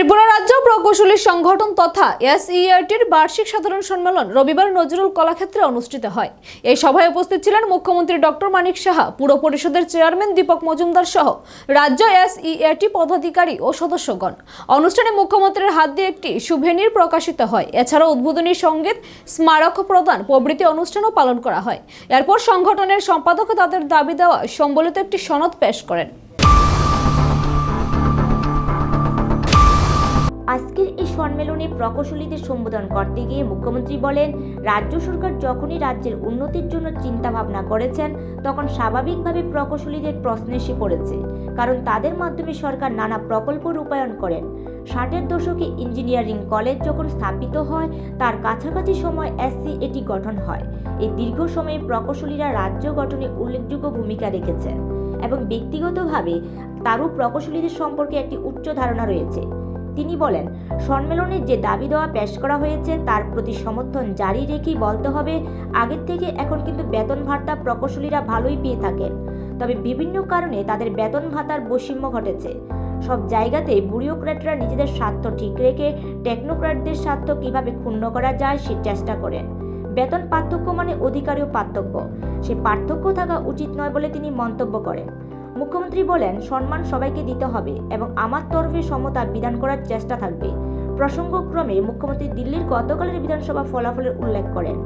ত্রিপুরা রাজ্য প্রকৌশলী সংগঠন তথা এসইআরটির বার্ষিক সাধারণ সম্মেলন রবিবার নজরুল কলাক্ষেত্রে অনুষ্ঠিত হয়। এই সভায় উপস্থিত ছিলেন মুখ্যমন্ত্রী ডক্টর মানিক সাহা, পুর পরিষদের চেয়ারম্যান দীপক মজুমদার সহ রাজ্য এসইআরটি পদাধিকারী ও সদস্যগণ। অনুষ্ঠানে মুখ্যমন্ত্রীর হাত দিয়ে একটি সুভেনির প্রকাশিত হয়। এছাড়াও উদ্বোধনী সংগীত, স্মারক প্রদান, প্রভৃতি অনুষ্ঠানও পালন করা হয়। এরপর সংগঠনের সম্পাদক তাদের দাবি দেওয়া সম্বলিত একটি সনদ পেশ করেন। আজকের এই সম্মেলনে প্রকৌশলীদের সম্বোধন করতে গিয়ে মুখ্যমন্ত্রী বলেন, রাজ্য সরকার যখনই রাজ্যের উন্নতির জন্য চিন্তা ভাবনা করেছেন, তখন স্বাভাবিকভাবে প্রকৌশলীদের প্রশ্ন এসে পড়েছে, কারণ তাদের মাধ্যমে সরকার নানা প্রকল্প রূপায়ণ করেন। ষাটের দশকে ইঞ্জিনিয়ারিং কলেজ যখন স্থাপিত হয়, তার কাছাকাছি সময় এসসি এটি গঠন হয়। এই দীর্ঘ সময়ে প্রকৌশলীরা রাজ্য গঠনে উল্লেখযোগ্য ভূমিকা রেখেছেন এবং ব্যক্তিগতভাবে তারও প্রকৌশলীদের সম্পর্কে একটি উচ্চ ধারণা রয়েছে। তিনি বলেন, সম্মেলনে যে দাবি দেওয়া পেশ করা হয়েছে তার প্রতি সমর্থন জারি রেখেই বলতে হবে, আগের থেকে এখন কিন্তু বেতন ভাতা প্রকৌশলীরা ভালোই পেয়ে থাকেন। তবে বিভিন্ন কারণে তাদের বেতন ভাতার বৈষম্য ঘটেছে। সব জায়গাতে ব্যুরোক্র্যাটরা নিজেদের স্বার্থ ঠিক রেখে টেকনোক্র্যাটদের স্বার্থ কীভাবে ক্ষুণ্ণ করা যায় সে চেষ্টা করেন। বেতন পার্থক্য মানে অধিকারীয় পার্থক্য। সে পার্থক্য থাকা উচিত নয় বলে তিনি মন্তব্য করেন। মুখ্যমন্ত্রী বলেন, সম্মান সবাইকে দিতে হবে এবং আমার তরফে সমতা বিধান করার চেষ্টা থাকবে। প্রসঙ্গক্রমে মুখ্যমন্ত্রী দিল্লির গতকালের বিধানসভা ফলাফলের উল্লেখ করেন,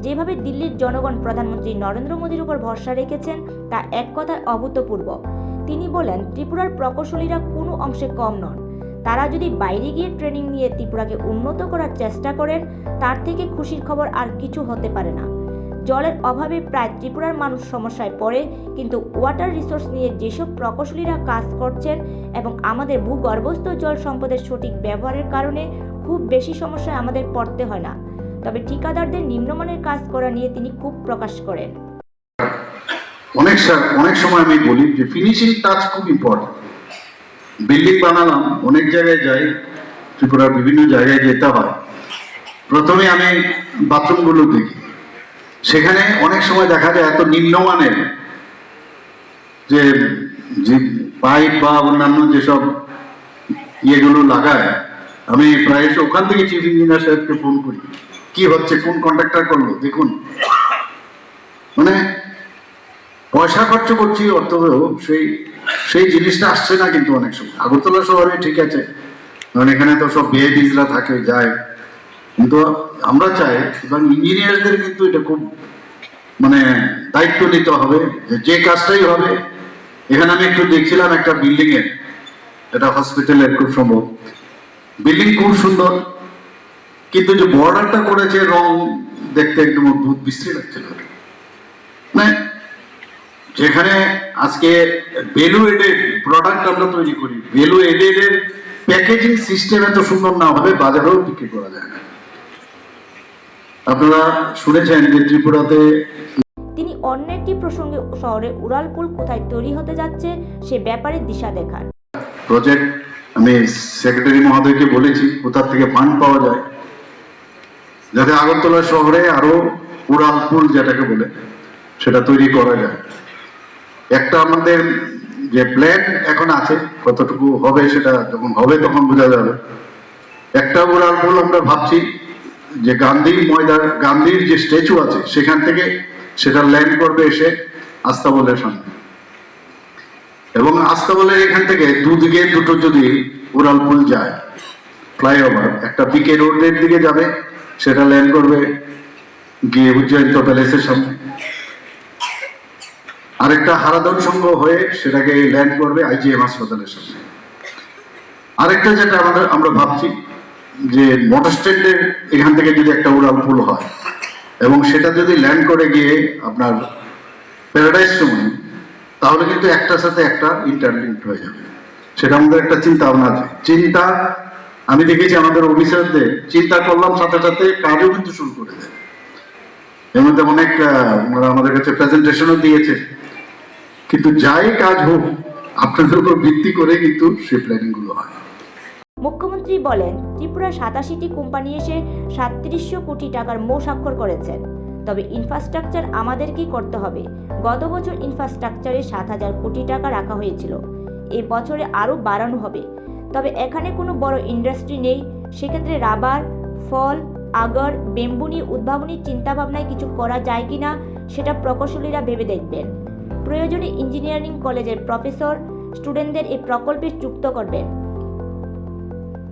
যেভাবে দিল্লির জনগণ প্রধানমন্ত্রী নরেন্দ্র মোদীর উপর ভরসা রেখেছেন, তা এক কথায় অভূতপূর্ব। তিনি বলেন, ত্রিপুরার প্রকৌশলীরা কোনো অংশে কম নন। তারা যদি বাইরে গিয়ে ট্রেনিং নিয়ে ত্রিপুরাকে উন্নত করার চেষ্টা করেন, তার থেকে খুশির খবর আর কিছু হতে পারে না। জলের অভাবে প্রায় ত্রিপুরার মানুষ সমস্যায় পড়ে, কিন্তু ওয়াটার রিসোর্স নিয়ে যেসব প্রকৌশলীরা কাজ করছেন এবং আমাদের ভূগর্ভস্থ জল সম্পদের সঠিক ব্যবহারের কারণে খুব বেশি সমস্যায় আমাদের পড়তে হয় না। তবে ঠিকাদারদের নিম্নমানের কাজ করা নিয়ে তিনি খুব প্রকাশ করেন। অনেক অনেক সময় আমি বলি যে ফিনিশিং টাচ খুব ইম্পর্টেন্ট বিল্ডিং বানালাম, অনেক জায়গায় যাই, ত্রিপুরার বিভিন্ন জায়গায় যেতে হয়। প্রথমে আমি বাথরুমগুলো দেখি। সেখানে অনেক সময় দেখা যায় এত নিম্নমানের যে পাইপ বা অন্যান্য যেসব ইয়েগুলো লাগায়, আমি প্রায় ওখান থেকে চিফ ইঞ্জিনিয়ার সাহেবকে ফোন করি। কি হচ্ছে? কোন কন্ট্রাক্টর করল? দেখুন। মানে পয়সা খরচ করছি, অর্থ সেই সেই জিনিসটা আসছে না কিন্তু অনেক সময়। আগরতলা শহরে ঠিক আছে। কারণ এখানে তো সব বিআইডিসরা থাকে, যায়। কিন্তু আমরা চাই, এবং ইঞ্জিনিয়ারদের কিন্তু এটা খুব মানে দায়িত্ব নিতে হবে যে যে কাজটাই হবে। এখানে আমি একটু দেখছিলাম একটা বিল্ডিং এর এটা হসপিটালের খুব সম্ভব। বিল্ডিং খুব সুন্দর, কিন্তু যে বর্ডারটা করেছে রং দেখতে একদম অদ্ভুত, বিশ্রী লাগছিল মানে যেখানে আজকে ভ্যালু এডেড প্রোডাক্ট আমরা তৈরি করি ভ্যালু এডেড এর প্যাকেজিং সিস্টেম এত সুন্দর না হবে বাজারেও বিক্রি করা যায় না। আপনারা শুনেছেন যে ত্রিপুরাতে তিনি অন্য একটি প্রসঙ্গে শহরে উড়ালপুল কোথায় তৈরি হতে যাচ্ছে সে ব্যাপারে দিশা দেখান। প্রজেক্ট আমি সেক্রেটারি মহোদয়কে বলেছি কোথা থেকে ফান্ড পাওয়া যায়। যাতে আগরতলা শহরে আরও উড়ালপুল যেটাকে বলে সেটা তৈরি করা যায়। একটা আমাদের যে প্ল্যান এখন আছে কতটুকু হবে সেটা যখন হবে তখন বোঝা যাবে। একটা উড়ালপুল আমরা ভাবছি যে গান্ধী ময়দান, গান্ধীর যে স্ট্যাচু আছে, সেখান থেকে সেটা ল্যান্ড করবে এসে আস্তাবলের সামনে। এবং আস্তাবলের এখান থেকে দুদিকে দুটো যদি উড়ালপুল যায়, ফ্লাইওভার, একটা বিকে রোডের দিকে যাবে, সেটা ল্যান্ড করবে গিয়ে উজ্জয়ন্ত প্যালেসের সামনে। আরেকটা হারাদন সংঘ হয়ে সেটাকে ল্যান্ড করবে আইজিএম হাসপাতালের সামনে। আরেকটা যেটা আমাদের আমরা ভাবছি যে মোটর স্ট্যান্ডের এখান থেকে যদি একটা উড়ালপুল হয়, এবং সেটা যদি ল্যান্ড করে গিয়ে আপনার প্যারাডাইজ সময় তাহলে কিন্তু একটার সাথে একটা ইন্টারলিঙ্ক হয়ে যাবে। সেটা আমাদের একটা চিন্তা ভাবনা আছে। চিন্তা, আমি দেখেছি আমাদের অফিসারদের, চিন্তা করলাম সাথে সাথে কাজও কিন্তু শুরু করে দেয়। এর মধ্যে অনেক আমাদের কাছে প্রেজেন্টেশনও দিয়েছে। কিন্তু যাই কাজ হোক, আপনাদের উপর ভিত্তি করে কিন্তু সেই প্ল্যানিংগুলো হয়। মুখ্যমন্ত্রী বলেন, ত্রিপুরা সাতাশিটি কোম্পানি এসে সাতত্রিশশো কোটি টাকার মৌ স্বাক্ষর করেছেন। তবে ইনফ্রাস্ট্রাকচার আমাদেরকেই করতে হবে। গত বছর ইনফ্রাস্ট্রাকচারে সাত হাজার কোটি টাকা রাখা হয়েছিল। এ বছরে আরও বাড়ানো হবে। তবে এখানে কোনো বড় ইন্ডাস্ট্রি নেই। সেক্ষেত্রে রাবার, ফল, আগর বেম্বু নিয়ে উদ্ভাবনী চিন্তাভাবনায় কিছু করা যায় কি না সেটা প্রকৌশলীরা ভেবে দেখবেন। প্রয়োজনে ইঞ্জিনিয়ারিং কলেজের প্রফেসর স্টুডেন্টদের এই প্রকল্পে যুক্ত করবেন।